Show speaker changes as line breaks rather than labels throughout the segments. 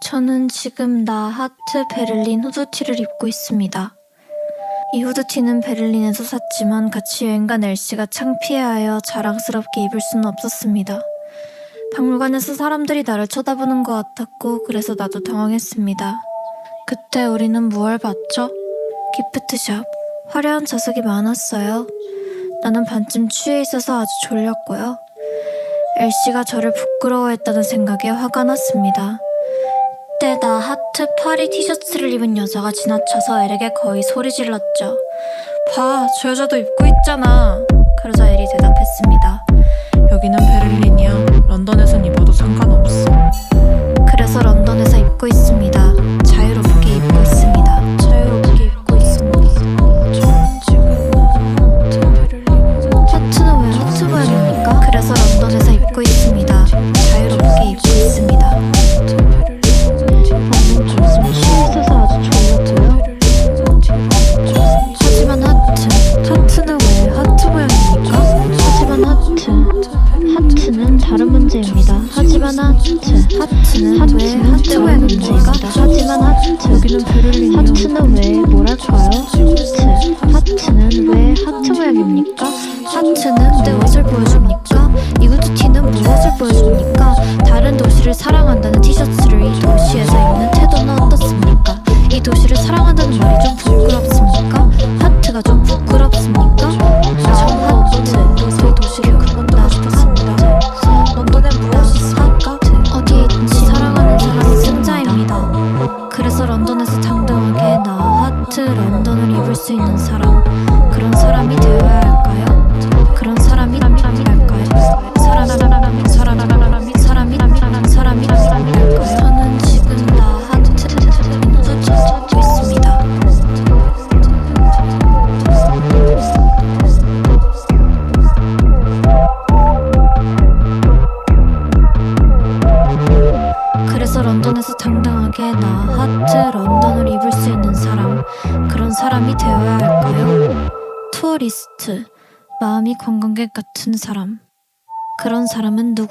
저는 지금 나 하트 베를린 후드티를 입고 있습니다. 이 후드티는 베를린에서 샀지만 같이 여행 간 엘씨가 창피해하여 자랑스럽게 입을 수는 없었습니다. 박물관에서 사람들이 나를 쳐다보는 것 같았고 그래서 나도 당황했습니다. 그때 우리는 무얼 봤죠? 기프트샵. 화려한 자석이 많았어요. 나는 반쯤 취해 있어서 아주 졸렸고요. 엘씨가 저를 부끄러워했다는 생각에 화가 났습니다. 그때 나 하트 파리 티셔츠를 입은 여자가 지나쳐서 엘에게 거의 소리 질렀죠. 봐, 저 여자도 입고 있잖아. 그러자 엘이 대답했습니다.
여기는 베를린이야. 런던에선 입어도 상관없어.
그래서 런던에서 입고 있습니다. 문제입니다. 하지만 하트, 하트는 왜 하트 모양입니까? 하지만 하트,
여기는 베를린이야.
하트는 왜 뭐랄까요? 하트, 하트는 왜 하트 모양입니까? 하트는 무엇을 보여줍니까? 이 후드티는 무엇을 보여줍니까? 다른 도시를 사랑한다는 티셔츠를 이 도시에서 입는 태도는 어떻습니까? 이 도시를 사랑한다는 말이 좀 부끄럽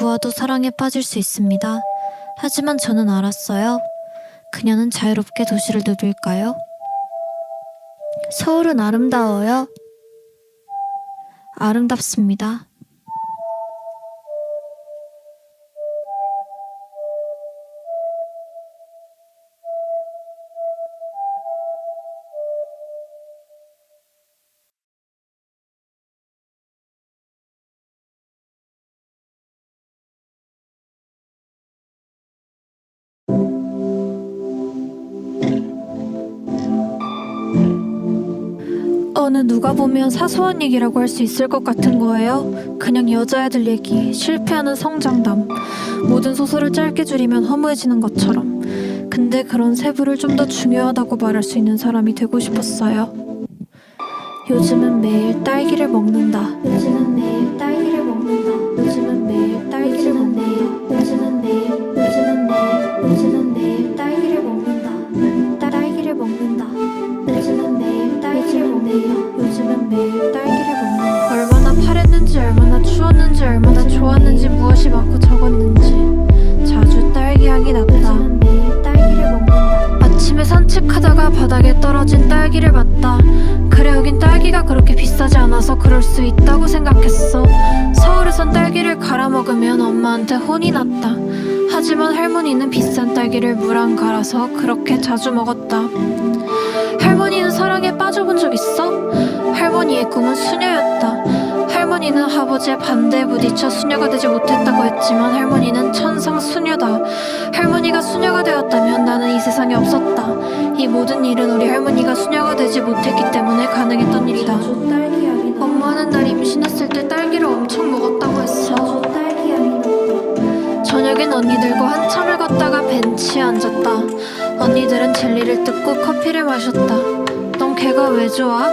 누구와도 사랑에 빠질 수 있습니다. 하지만 저는 알았어요. 그녀는 자유롭게 도시를 누빌까요? 서울은 아름다워요. 아름답습니다. 어느 누가 보면 사소한 얘기라고 할 수 있을 것 같은 거예요. 그냥 여자애들 얘기, 실패하는 성장담, 모든 소설을 짧게 줄이면 허무해지는 것처럼. 근데 그런 세부를 좀 더 중요하다고 말할 수 있는 사람이 되고 싶었어요. 요즘은 매일 딸기를 먹는다. 요즘은 매일 바닥에 떨어진 딸기를 봤다. 그래 여긴 딸기가 그렇게 비싸지 않아서 그럴 수 있다고 생각했어. 서울에선 딸기를 갈아 먹으면 엄마한테 혼이 났다. 하지만 할머니는 비싼 딸기를 물안 갈아서 그렇게 자주 먹었다. 할머니는 사랑에 빠져본 적 있어? 할머니의 꿈은 수녀였다. 할머니는 아버지의 반대에 부딪혀 수녀가 되지 못했다고 했지만 할머니는 천상 수녀다. 할머니가 수녀가 되었다면 나는 이 세상에 없었다. 이 모든 일은 우리 할머니가 수녀가 되지 못했기 때문에 가능했던 일이다. 엄마는 날 임신했을 때 딸기를 엄청 먹었다고 했어. 저녁엔 언니들과 한참을 걷다가 벤치에 앉았다. 언니들은 젤리를 뜯고 커피를 마셨다. 넌 걔가 왜 좋아?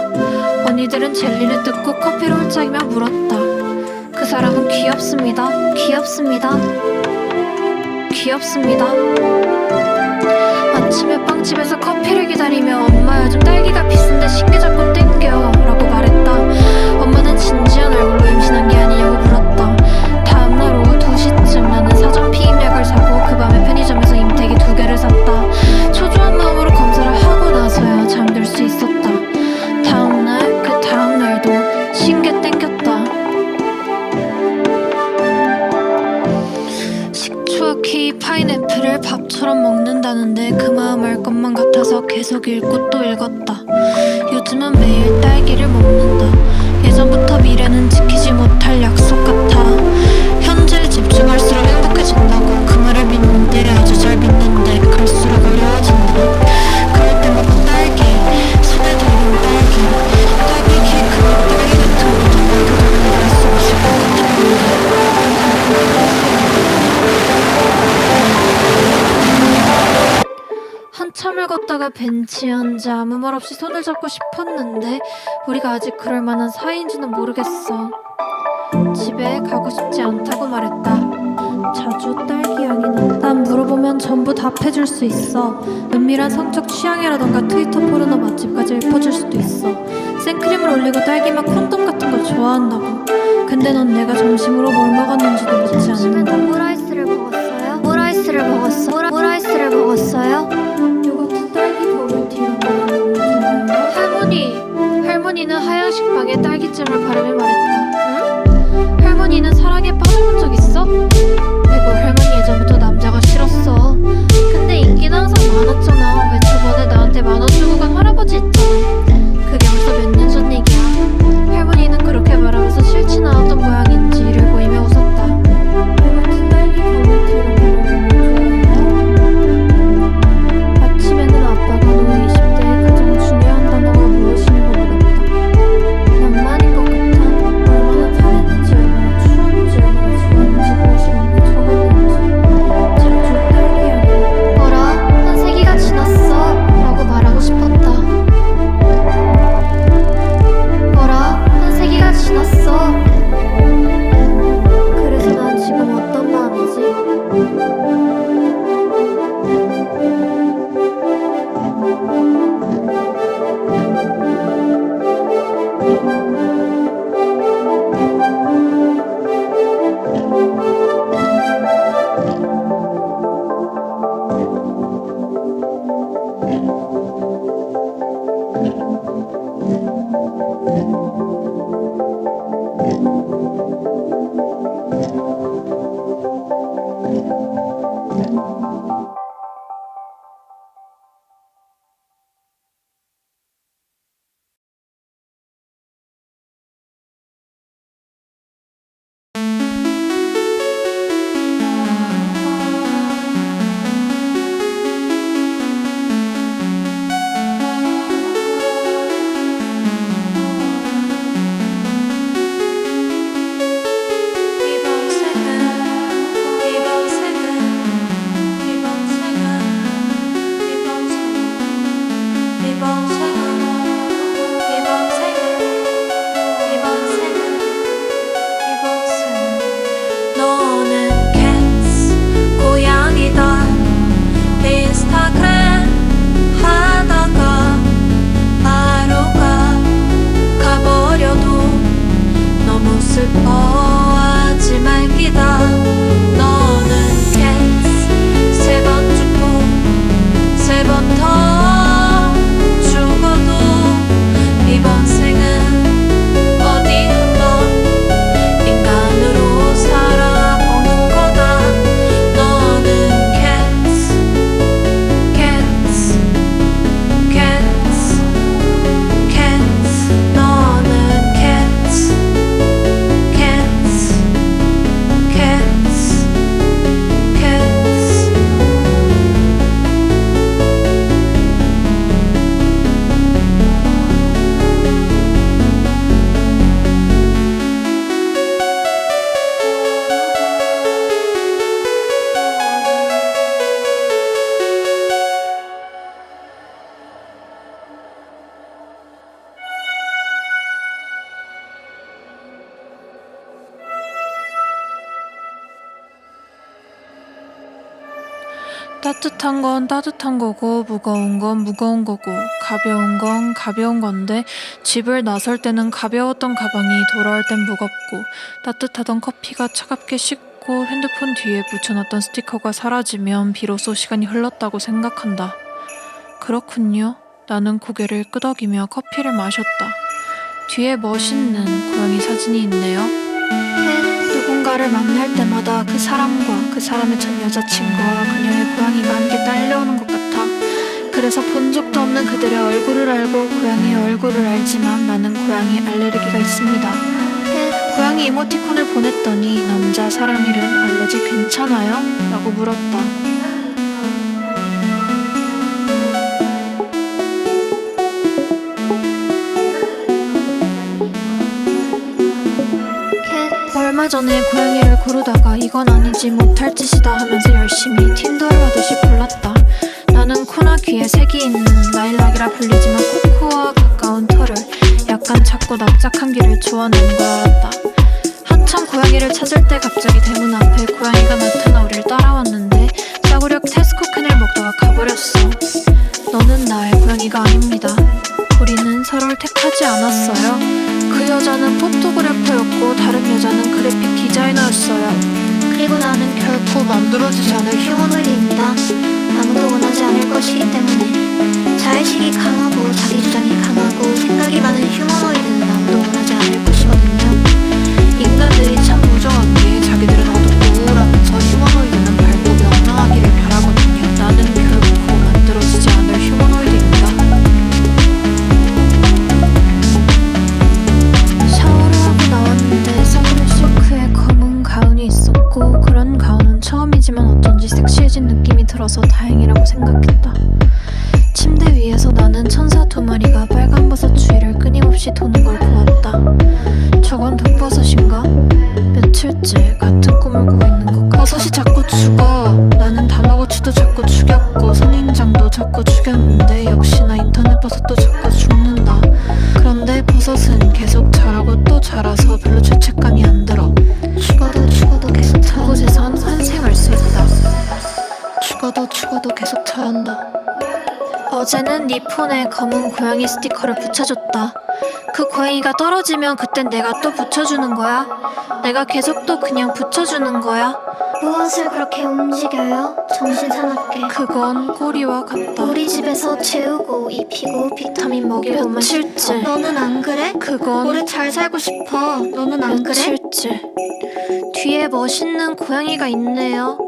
언니들은 젤리를 뜯고 커피를 홀짝이며 물었다. 그 사람은 귀엽습니다. 귀엽습니다. 귀엽습니다. 아침에 빵집에서 커피를 기다리며 엄마 요즘 딸기가 비싼데 신게 자꾸 땡겨 읽고 또 읽었다. 벤치에 앉아 아무 말 없이 손을 잡고 싶었는데 우리가 아직 그럴 만한 사이인지는 모르겠어. 집에 가고 싶지 않다고 말했다. 자주 딸기 향이 나. 난 물어보면 전부 답해줄 수 있어. 은밀한 성적 취향이라던가 트위터 포르노 맛집까지 읊어줄 수도 있어. 생크림을 올리고 딸기맛 콘돔 같은 걸 좋아한다고. 근데 넌 내가 점심으로 뭘 먹었는지도 묻지 않는다.
오므라이스를 먹었어요? 오므라이스를 먹었어? 오므라- 오므라이스를 먹었어요?
따뜻한 건 따뜻한 거고 무거운 건 무거운 거고 가벼운 건 가벼운 건데 집을 나설 때는 가벼웠던 가방이 돌아올 땐 무겁고 따뜻하던 커피가 차갑게 식고 핸드폰 뒤에 붙여놨던 스티커가 사라지면 비로소 시간이 흘렀다고 생각한다. 그렇군요. 나는 고개를 끄덕이며 커피를 마셨다. 뒤에 멋있는 고양이 사진이 있네요. 누군가를 만날 때마다 그 사람과 그 사람의 전 여자친구와 그녀의 고양이가 함께 딸려오는 것 같아. 그래서 본 적도 없는 그들의 얼굴을 알고 고양이의 얼굴을 알지만 나는 고양이 알레르기가 있습니다.
캣,
고양이 이모티콘을 보냈더니 남자 사람 이름 알러지 괜찮아요? 라고 물었다. 전에 고양이를 고르다가 이건 아니지 못할 짓이다 하면서 열심히 틴더를 하듯이 골랐다. 나는 코나 귀에 색이 있는 라일락이라 불리지만 코코와 가까운 털을 약간 작고 납작한 귀를 좋아하는 걸 알았다. 한참 고양이를 찾을 때 갑자기 대문 앞에 고양이가 나타나 우리를 따라왔는데 싸구려 테스코캔을 먹다가 가버렸어. 너는 나의 고양이가 아닙니다. 우리는 서로를 택하지 않았어요. 그 여자는 포토그래퍼였고 다른 여자는 그래픽 디자이너였어요.
그리고 나는 결코 만들어지지 않을 휴머노이드입니다. 아무도 원하지 않을 것이기 때문에 자의식이 강하고 자기 주장이 강하고 생각이 많은 휴머노이드
마리가 빨간 버섯 주위를 끊임없이 도는 걸 보았다. 저건 독버섯인가? 며칠째 같은 꿈을 꾸고 있는 것 같아. 버섯이 자꾸 죽어. 나는 다마고치도 자꾸 죽였고 선인장도 자꾸 죽였는데 역시나 인터넷 버섯도 자꾸 죽는다. 그런데 버섯은 계속 자라고 또 자라서 별로 죄책감이 안 들어.
죽어도 죽어도 계속 자란다.
그곳에선 환생할 수 있다. 죽어도 죽어도 계속 자란다. 어제는 네 폰에 검은 고양이 스티커를 붙여줬다. 그 고양이가 떨어지면 그땐 내가 또 붙여주는 거야. 내가 계속 또 그냥 붙여주는 거야.
무엇을 그렇게 움직여요? 정신 사납게.
그건 꼬리와 같다.
우리 집에서 재우고 입히고 비타민 먹이고
며칠째.
너는 안 그래?
그건
오래 잘 살고 싶어. 너는 안 그래?
며칠째. 뒤에 멋있는 고양이가 있네요.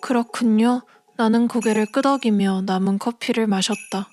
그렇군요. 나는 고개를 끄덕이며 남은 커피를 마셨다.